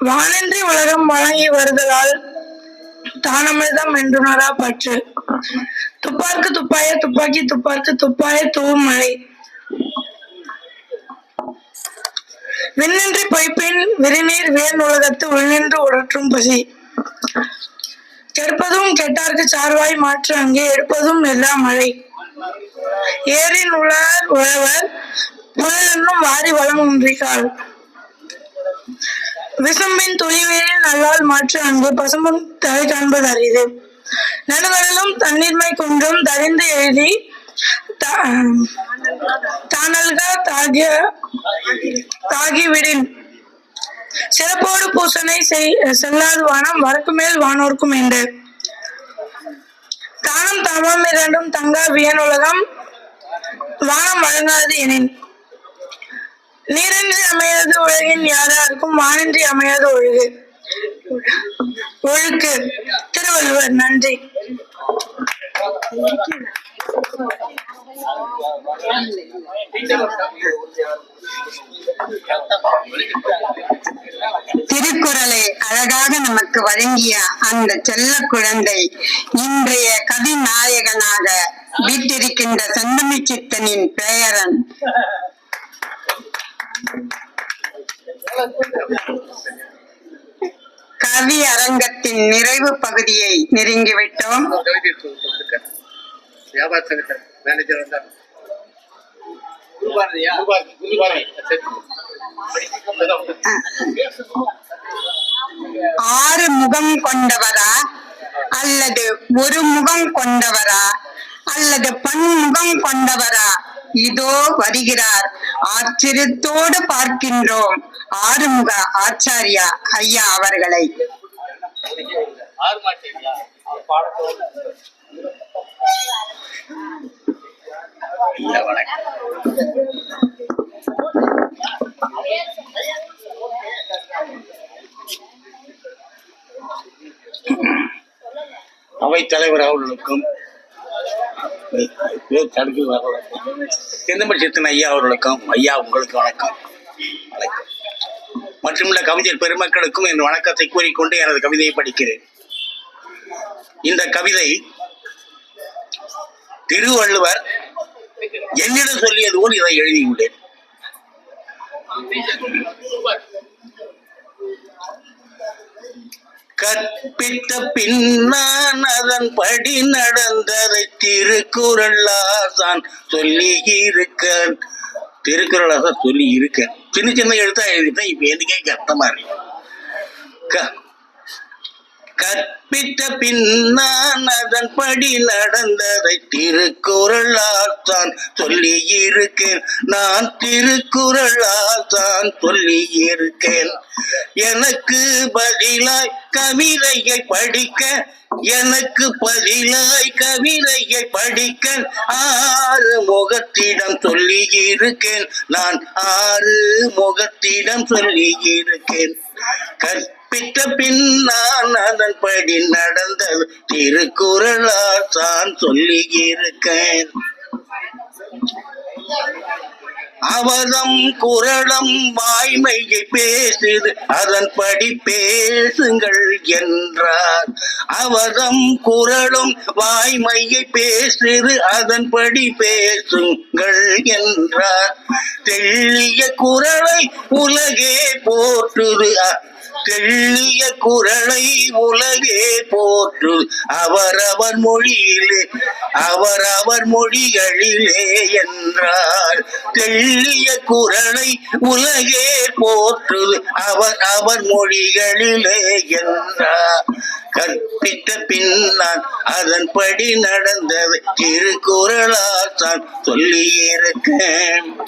வானின்றி உலகம் வழங்கி வருதலால் தானமிர்தம் என்றுணரா பற்று. துப்பார்க்கு துப்பாய துப்பாக்கி துப்பார்க்கு துப்பாய தூவும் மழை. விண்ணின்றி பொய்ப்பின் விரிநீர் வேர் உலகத்து உள்நின்று உடற்றும் பசி. கெடுப்பதும் கெட்டார்க்கு சார்வாய் மாற்று அங்கே எடுப்பதும் எல்லா மழை. ஏரின் உலர் உழவர் புனலென்னும் வாரி வளம் ஒன்றிக்கால் விசும்பின் துணிவேறு நல்லால் மாற்று அங்கு பசும்பும் தலை காண்பது அரிது. நடுவரலும் தண்ணீர்மை குன்றும் தரிந்து எழுதி தானல்கா தாகிய தாகிவிடின். சிறப்போடு பூசனை செய் செல்லாது வானம் வரக்கு மேல் வானோர்க்கும் என்று. தானம் தமம் இரண்டும் தங்கா வியன் உலகம் வானம் வழங்காது எனின். நீரின்றி அமையாது உலகின் யாராருக்கும் வானின்றி அமையாது ஒழுகு. ஒழுக்கு. திருவள்ளுவர் நன்றி. திருக்குறளை அழகாக நமக்கு வழங்கிய அந்த செல்ல குழந்தை இன்றைய கவி நாயகனாக வீட்டிருக்கின்ற செந்தமி சித்தனின் பெயரன் கவி அரங்கத்தின் நிறைவு பகுதியை நெருங்கிவிட்டோம். ஆறு முகம் கொண்டவரா அல்லது ஒரு முகம் கொண்டவரா அல்லது பன்முகம் கொண்டவரா? இதோ வருகிறார். ஆச்சரியத்தோடு பார்க்கின்றோம். ஆறுமுக ஆச்சாரியா ஐயா அவர்களை. ஐயா அவை தலைவர் அவர்களுக்கும் தடுப்பு வரல சித்தன் ஐயா அவர்களுக்கும் ஐயா உங்களுக்கு வணக்கம். மற்றுமுள்ள கவிஞர் பெருமக்களுக்கும் என் வணக்கத்தை கூறிக்கொண்டு எனது கவிதையை படிக்கிறேன். இந்த கவிதை திருவள்ளுவர் என்னிடம் சொல்லியது போல் இதை எழுதியுள்ளேன். கற்பித்த பின்னான் அதன் படி நடந்ததை திருக்குறள் ஆசான் சொல்லி இருக்க திருக்குறள் ஆசான் சொல்லி இருக்கேன் சின்ன சின்ன எழுத்தா எழுதிட்டேன் இப்ப எனக்கே கஷ்டமா இருக்கு க- கற்பித்த பின்னான் அதன்படி நடந்ததை திருக்குறளால் தான் சொல்லி இருக்கேன் நான் திருக்குறளால் தான் சொல்லி இருக்கேன் எனக்கு பதிலாய் கவிதையை படிக்க எனக்கு பதிலாய் கவிதையை படிக்க ஆறு முகத்திடம் சொல்லி இருக்கேன் நான் ஆறு முகத்திடம் சொல்லி இருக்கேன் கற்பித்த பின் நான் அதன்படி நடந்தது. திருக்குறளா தான் சொல்லி இருக்கேன் அவதம் குரலம் வாய்மையை பேசுது. அதன்படி பேசுங்கள் என்றார். அவதம் குரலும் வாய்மையை பேசுது. அதன்படி பேசுங்கள் என்றார். தெள்ளிய குரலை உலகே போற்றுது. அ- தெள்ளிய குரலை உலகே போற்று. அவரவர் மொழியிலே அவரவர் மொழிகளிலே என்றார். தெள்ளிய குரலை உலகே போற்று. அவர் அவர் மொழிகளிலே என்றார். கற்பித்த பின்னால் அதன்படி நடந்தது திருக்குறளால் தான் சொல்லியிருக்கேன்.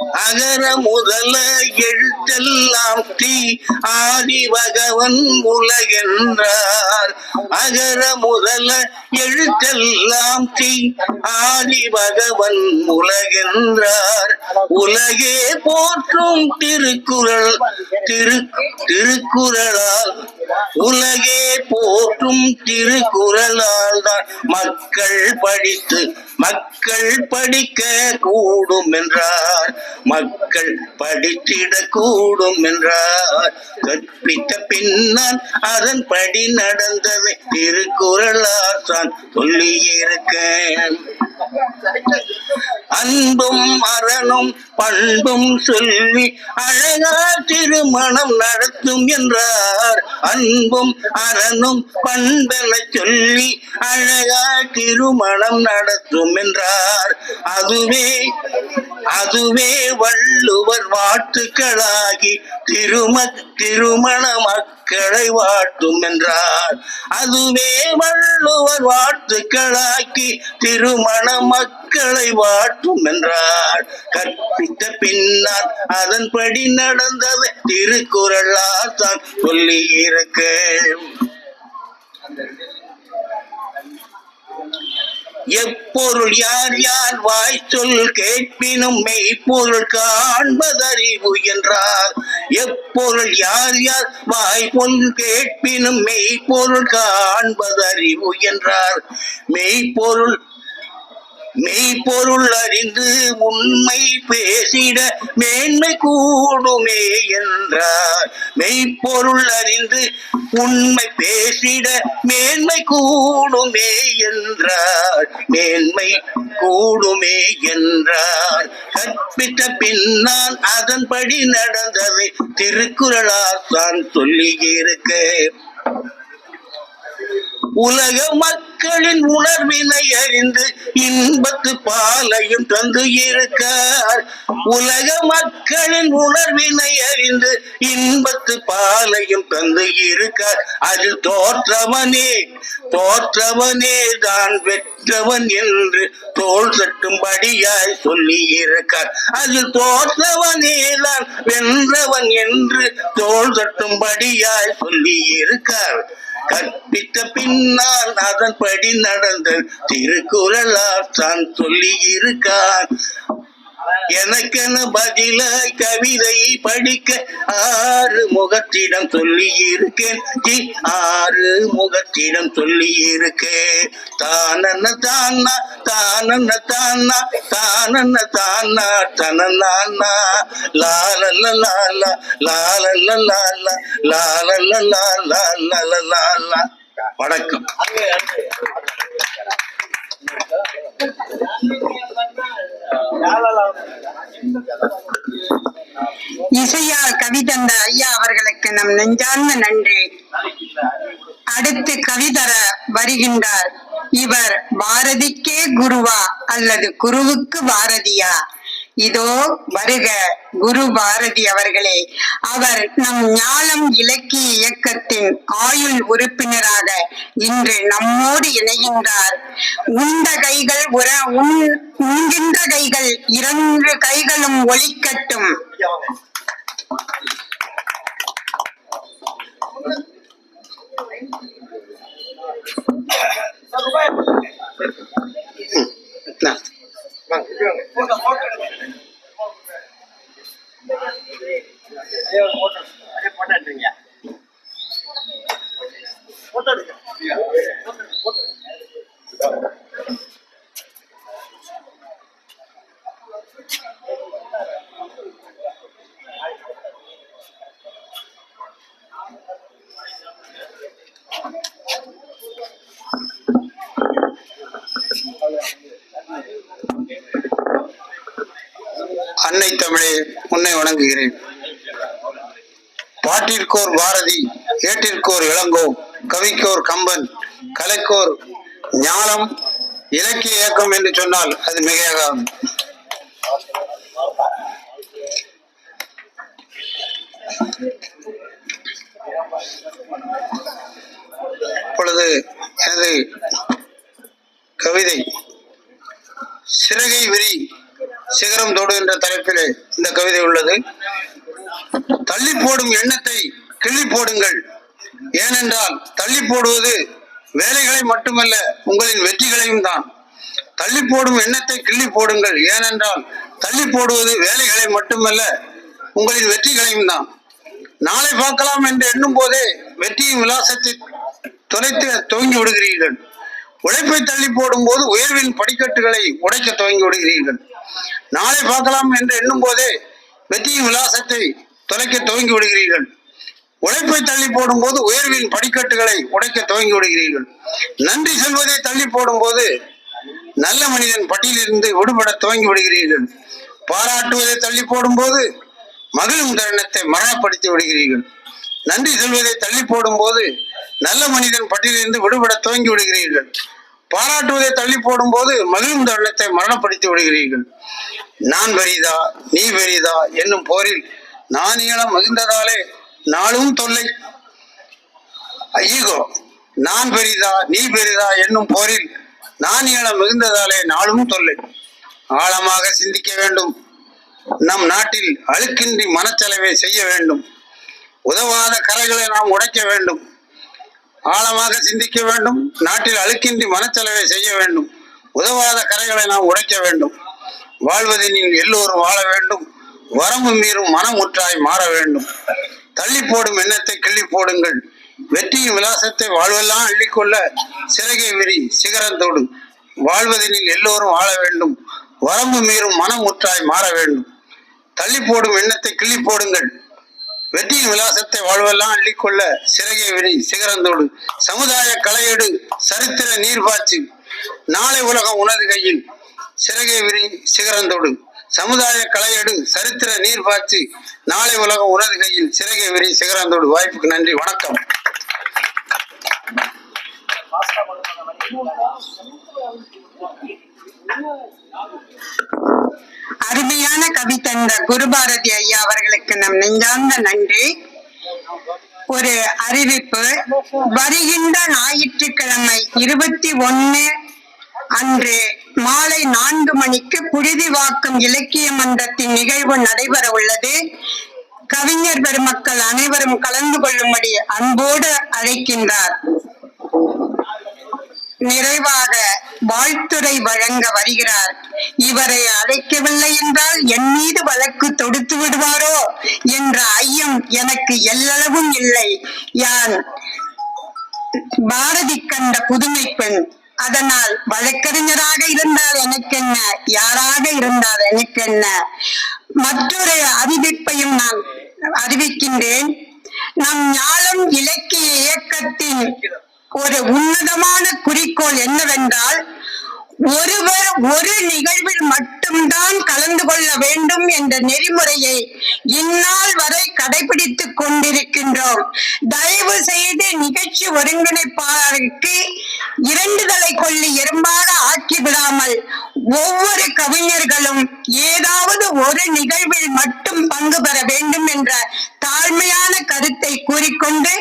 அகர முதல எழுத்தெல்லாம் தீ ஆதி பகவன் உலகென்றார். அகர முதல எழுத்தெல்லாம் தீ ஆதி பகவன் உலகென்றார். உலகே போற்றும் திருக்குறள் திரு திருக்குறளால். உலகே போற்றும் திருக்குறளால் தான் மக்கள் படித்து மக்கள் படிக்க கூடும் கூடும் என்றார் மக்கள் படித்திட கூடும் என்றார். கற்பித்த பின்னால் அதன்படி நடந்ததை திருக்குறளாசான் சொல்லியிருக்கேன். அன்பும் அறனும் பண்பும் சொல்லி அழகா திருமணம் நடத்தும் என்றார். அன்பும் அரணும் பண்பென சொல்லி அழகா திருமணம் நடத்தும் என்றார். அதுவே அதுவே வள்ளுவர் வாட்டுக்களாகி திரும திருமண மக்களை வாட்டும் என்றார். அதுவே வள்ளுவர் வாட்டுக்களாக்கி திருமண மக்களை வாட்டும் என்றார். கற்பித்த பின்னால் அதன்படி நடந்தது திருக்குறளால் தான் சொல்லி இருக்க. எப்பொருள் யார் யார் வாய் சொல் கேட்பினும் மெய்ப்பொருள் காண்பதறிவு என்றார். எப்பொருள் யார் யார் வாய் பொல் கேட்பினும் மெய்ப்பொருள் காண்பதறிவு என்றார். மெய்ப்பொருள் மெய்ப்பொருள் அறிந்து உண்மை பேசிட மேன்மை கூடுமே என்றார். மெய்ப்பொருள் அறிந்து உண்மை பேசிட மேன்மை கூடுமே என்றார். மேன்மை கூடுமே என்றார். கற்பித்த பின்னால் அதன்படி நடந்ததை திருக்குறளால் தான் சொல்லியிருக்கேன். உலக மக்களின் உணர்வினை அறிந்து இன்பத்து பாலையும் தந்து இருக்கார். உலக மக்களின் உணர்வினை அறிந்து இன்பத்து பாலையும் தந்து இருக்கார். அது தோற்றவனே தோற்றவனே தான் வெற்றவன் என்று தோல் சட்டும்படியாய் சொல்லி இருக்கார். அதில் தோற்றவனே தான் வென்றவன் என்று தோல் தட்டும்படியாய் சொல்லி இருக்கார். கற்பித்த பின்னால் அதன்படி நடந்த திருக்குறளார் தான் சொல்லி இருக்கார் எனக்கென பதிலாய் கவிதை படிக்க ஆறு முகத்திடம் சொல்லி இருக்கேன் ஆறு முகத்திடம் சொல்லி இருக்கேன் தானன்ன தானா தானன்ன தானா தானன்ன தானா தனநானா லாலல்ல லாலா லாலல்ல லாலா லாலல்ல லாலா லாலா வணக்கம். இசையால் கவிதந்த ஐயா அவர்களுக்கு நம் நெஞ்சார்ந்த நன்றி. அடுத்து கவிதர வருகின்றார். இவர் பாரதிக்கே குருவா அல்லது குருவுக்கு பாரதியா? இதோ வருக குரு பாரதி அவர்களே. அவர் நம் ஞானம் இலக்கிய இயக்கத்தின் ஆயுள் உறுப்பினராக இன்று நம்மோடு இணைகின்றார். உண்ட கைகள் உற உண்- உண்கின்ற கைகள் இரண்டு கைகளும் ஒலிக்கட்டும் அன்னை தமிழே உன்னை வணங்குகிறேன். பாட்டிற்கோர் பாரதி ஏட்டிற்கோர் இளங்கோ கவிக்கோர் கம்பன் கலைக்கோர் ஞானம் இலக்கிய இயக்கம் என்று சொன்னால் அது மிகையாகும் இப்பொழுது எனது கவிதை சிறகை விரி சிகரம் தொடு என்ற தலைப்பிலே இந்த கவிதை உள்ளது. தள்ளி போடும் எண்ணத்தை கிள்ளி போடுங்கள். ஏனென்றால் தள்ளி போடுவது வேலைகளை மட்டுமல்ல உங்களின் வெற்றிகளையும் தான். தள்ளி போடும் எண்ணத்தை கிள்ளி போடுங்கள். ஏனென்றால் தள்ளி போடுவது வேலைகளை மட்டுமல்ல உங்களின் வெற்றிகளையும் தான். நாளை பார்க்கலாம் என்று எண்ணும் போதே வெற்றியின் விலாசத்தை தொலைத்து துவங்கி விடுகிறீர்கள். உழைப்பை தள்ளி போடும் போது உயர்வின் படிக்கட்டுகளை உடைக்க துவங்கி விடுகிறீர்கள். நாளை பார்க்கலாம் என்று எண்ணும் போதே வெற்றியின் விலாசத்தை தொலைக்க துவங்கி விடுகிறீர்கள் உழைப்பை தள்ளி போடும்போது உயர்வின் படிக்கட்டுகளை உடைக்க துவங்கி விடுகிறீர்கள் நன்றி சொல்வதை தள்ளி போடும்போது நல்ல மனிதன் பட்டியலிருந்து விடுபட துவங்கி விடுகிறீர்கள் பாராட்டுவதை தள்ளி போடும்போது மகிழும் தருணத்தை மரணப்படுத்தி விடுகிறீர்கள். நன்றி சொல்வதை தள்ளி போடும்போது நல்ல மனிதன் பட்டியலிருந்து விடுபட துவங்கி விடுகிறீர்கள் பாராட்டுவதை தள்ளி போடும்போது மகிழ்ந்த எண்ணத்தை மரணப்படுத்தி விடுகிறீர்கள். நான் பெரிதா நீ பெரிதா என்னும் போரில் நான் ஈழம் மிகுந்ததாலே நாளும் தொல்லை. ஈகோ நான் பெரிதா நீ பெரிதா என்னும் போரில் நான் ஈழம் மிகுந்ததாலே நாளும் தொல்லை. ஆழமாக சிந்திக்க வேண்டும். நம் நாட்டில் அழுக்கின்றி மனச்சலவை செய்ய வேண்டும். உதவாத கரைகளை நாம் உடைக்க வேண்டும். ஆழமாக சிந்திக்க வேண்டும். நாட்டில் அழுக்கின்றி மனச்சலவை செய்ய வேண்டும். உதவாத கரைகளை நாம் உடைக்க வேண்டும். வாழ்வதினில் எல்லோரும் வாழ வேண்டும். வரம்பு மீறும் மனமுற்றாய் மாற வேண்டும். தள்ளி போடும் எண்ணத்தை கிள்ளி போடுங்கள். வெற்றியின் விலாசத்தை வாழ்வெல்லாம் அள்ளிக்கொள்ள சிறகை விரி சிகரந்தோடு வாழ்வதனில் எல்லோரும் வாழ வேண்டும். வரம்பு மீறும் மனமுற்றாய் மாற வேண்டும். தள்ளி போடும் எண்ணத்தை கிள்ளி போடுங்கள். வெற்றியின் விலாசத்தை வாழ்வெல்லாம் அள்ளிக்கொள்ள சிறகை விரி சிகரந்தோடு. சமுதாய கலையெடு சரித்திர நீர்பாய்ச்சி நாளை உலகம் உனது கையில் சிறகை விரி சிகரந்தோடு. சமுதாய கலையெடு சரித்திர நீர்பாய்ச்சி நாளை உலகம் உனது கையில் சிறகை விரி சிகரந்தோடு. வாய்ப்புக்கு நன்றி. வணக்கம். அருமையான கவி தந்த குருபாரதி ஐயா அவர்களுக்கு நம் நெஞ்சார்ந்த நன்றி. ஒரு அறிவிப்பு. வருகின்ற ஞாயிற்றுக்கிழமை இருபத்தி ஒன்னு அன்று மாலை நான்கு மணிக்கு புழுதிவாக்கம் இலக்கிய மன்றத்தின் நிகழ்வு நடைபெற உள்ளது. கவிஞர் பெருமக்கள் அனைவரும் கலந்து கொள்ளும்படி அன்போடு அழைக்கின்றார். நிறைவாக வாழ்த்துரை வழங்க வருகிறார். இவரை அழைக்கவில்லை என்றால் என் மீது வழக்கு தொடுத்து விடுவாரோ என்ற ஐயம் எனக்கு எல்லளவும் இல்லை. யான் பாரதி கண்ட புதுமை பெண். அதனால் வழக்கறிஞராக இருந்தால் எனக்கு என்ன யாராக இருந்தால் எனக்கு என்ன மற்றொரு அறிவிப்பையும் நான் அறிவிக்கின்றேன். நம் ஞாலம் இலக்கிய இயக்கத்தின் ஒரு உன்னதமான குறிக்கோள் என்னவென்றால் ஒருவர் ஒரு நிகழ்வில் மட்டும்தான் கலந்து கொள்ள வேண்டும் என்ற நெறிமுறையை இந்நாள் வரை கடைபிடித்துக் கொண்டிருக்கின்றோம். தயவு செய்து நிகழ்ச்சி ஒருங்கிணைப்பாளருக்கு இரண்டு தலை கொள்ளி எறும்பாக ஆக்கி விடாமல் ஒவ்வொரு கவிஞர்களும் ஏதாவது ஒரு நிகழ்வில் மட்டும் பங்கு பெற வேண்டும் என்ற தாழ்மையான கருத்தை கூறிக்கொண்டு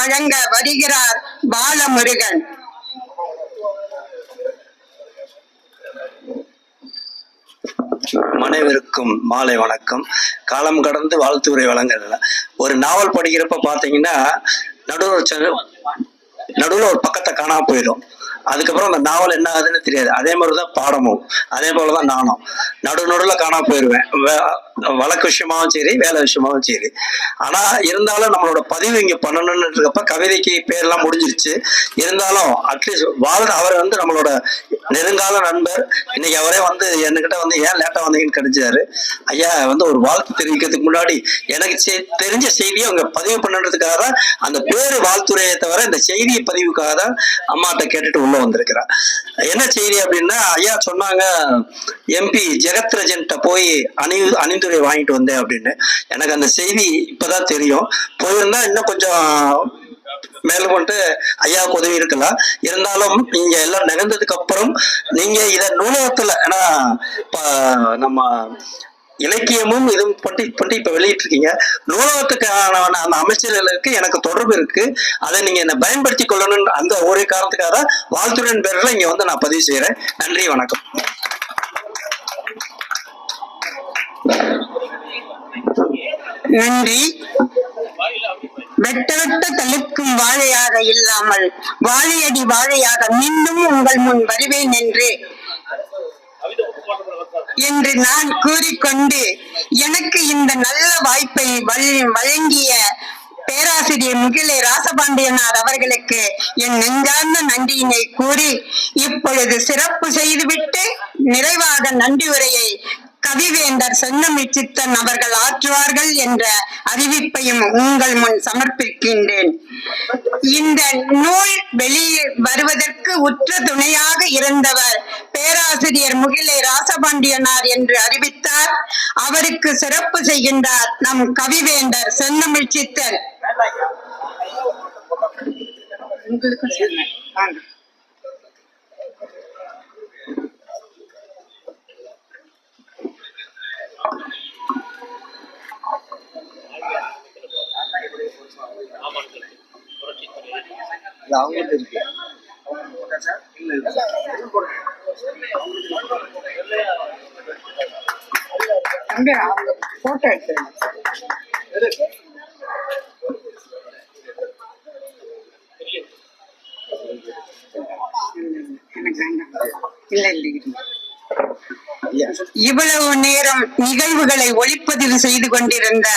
வழங்க வருகிறார் பாலமுருகன். அனைவருக்கும் மாலை வணக்கம். காலம் கடந்து வாழ்த்துறை வழங்குறதுல ஒரு நாவல் படிக்கிறப்ப பாத்தீங்கன்னா நடுவில் நடுவில் ஒரு பக்கத்தை காணாம போயிடும். அதுக்கப்புறம் அந்த நாவல் என்ன ஆகுதுன்னு தெரியாது. அதே மாதிரிதான் பாடமும். அதே போலதான் நானும். நடு நடுவில் காணாம போயிடுவேன் வழக்கு விஷயமாவும் சரி வேலை விஷயமாவும் சரி. ஆனா இருந்தாலும் நம்மளோட பதிவு இங்க பண்ணணும்னு இருக்கப்ப கவிதைக்கு பேர்லாம் முடிஞ்சிருச்சு. இருந்தாலும் அட்லீஸ்ட் வாழ்ற அவர் வந்து நம்மளோட நெருங்கால நண்பர். இன்னைக்கு அவரே வந்து என்கிட்ட வந்து ஏன் லேட்டா வந்தீங்கன்னு கிடைச்சாரு ஐயா வந்து ஒரு வாழ்த்து தெரிவிக்கிறதுக்கு முன்னாடி எனக்கு தெரிஞ்ச செய்தியை அவங்க பதிவு பண்ணுறதுக்காக தான் அந்த பேரு வாழ்த்துறையை தவிர இந்த செய்தியை பதிவுக்காக தான் அம்மாட்ட கேட்டுட்டு உள்ள வந்திருக்கிறேன் என்ன செய்தி அப்படின்னா ஐயா சொன்னாங்க எம்பி ஜெகத்ரஜன்ட்ட போய் அணி அணிந்துரை வாங்கிட்டு வந்தேன் அப்படின்னு. எனக்கு அந்த செய்தி இப்பதான் தெரியும். போயிருந்தா இன்னும் கொஞ்சம் மேலும் கொண்டு ஐயாவுக்கு உதவி இருக்கலாம் இருந்தாலும் நீங்க எல்லாம் நிகழ்ந்ததுக்கு அப்புறம் நீங்க இத நூலகத்துல ஏன்னா இப்ப நம்ம இலக்கியமும் இதுவும் பண்ணி பண்ணி இப்ப வெளியிட்டு இருக்கீங்க நூலகத்துக்கான அந்த அமைச்சர்களுக்கு எனக்கு தொடர்பு இருக்கு. அதை நீங்க என்ன பயன்படுத்தி கொள்ளணும் அந்த ஒரே காரணத்துக்காக தான் வாழ்த்துடன் பேர்ல இங்க வந்து நான் பதிவு செய்யறேன் நன்றி வணக்கம். நன்றி. வெட்ட வெட்ட தழுக்கும் வாழையாக இல்லாமல் வாழையடி வாழையாக மீண்டும் உங்கள் முன் வருவேன் என்று என்று நான் கூறிக்கொண்டு எனக்கு இந்த நல்ல வாய்ப்பை வழங்கிய பேராசிரியர் முகிலை ராசபாண்டியனார் அவர்களுக்கு என் நெஞ்சார்ந்த நன்றியினை கூறி இப்பொழுது சிறப்பு செய்துவிட்டு நிறைவாக நன்றி உரையை கவிவேந்தர் சென்னமிச்சித்தன் அவர்கள் ஆற்றுவார்கள் என்ற அறிவிப்பையும் உங்கள் முன் சமர்ப்பிக்கின்றேன். இந்த நூல் வெளியே வருவதற்கு உற்ற துணையாக இருந்தவர் பேராசிரியர் முகிலை ராசபாண்டியனார் என்று அறிவித்தார். அவருக்கு சிறப்பு செய்கின்றார் நம் கவிவேந்தர் சென்னமிழ்ச்சித்தன் உங்களுக்கு உங்களுக்கும் இருக்கு வாங்க. அவங்க எடுத்துருங்க எனக்கு வேண்டாம். இல்லை இவ்வளவு நேரம் நிகழ்வுகளை ஒளிப்பதிவு செய்து கொண்டிருந்த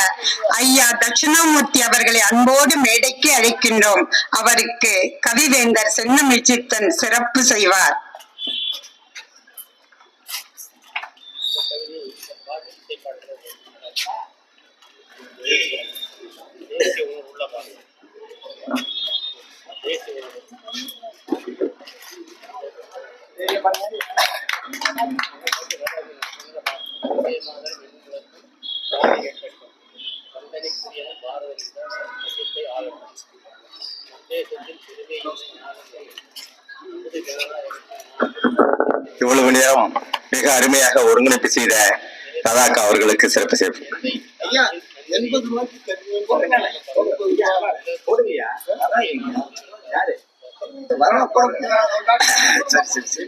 ஐயா தட்சிணாமூர்த்தி அவர்களை அன்போடு மேடைக்கு அழைக்கின்றோம். அவருக்கு கவிவேந்தர் சென்னமிழ் சித்தன் சிறப்பு செய்வார். இவ்வளவு நேரம் மிக அருமையாக ஒருங்கிணைப்பு செய்த ராதாக்கா அவர்களுக்கு சிறப்பு சேர்ப்பு சரி, சரி, சரி.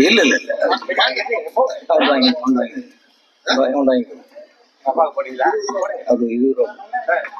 இல்ல இல்ல இல்ல உண்டாங்க, உண்டாங்க. உண்டாங்க. அது இது ரொம்ப-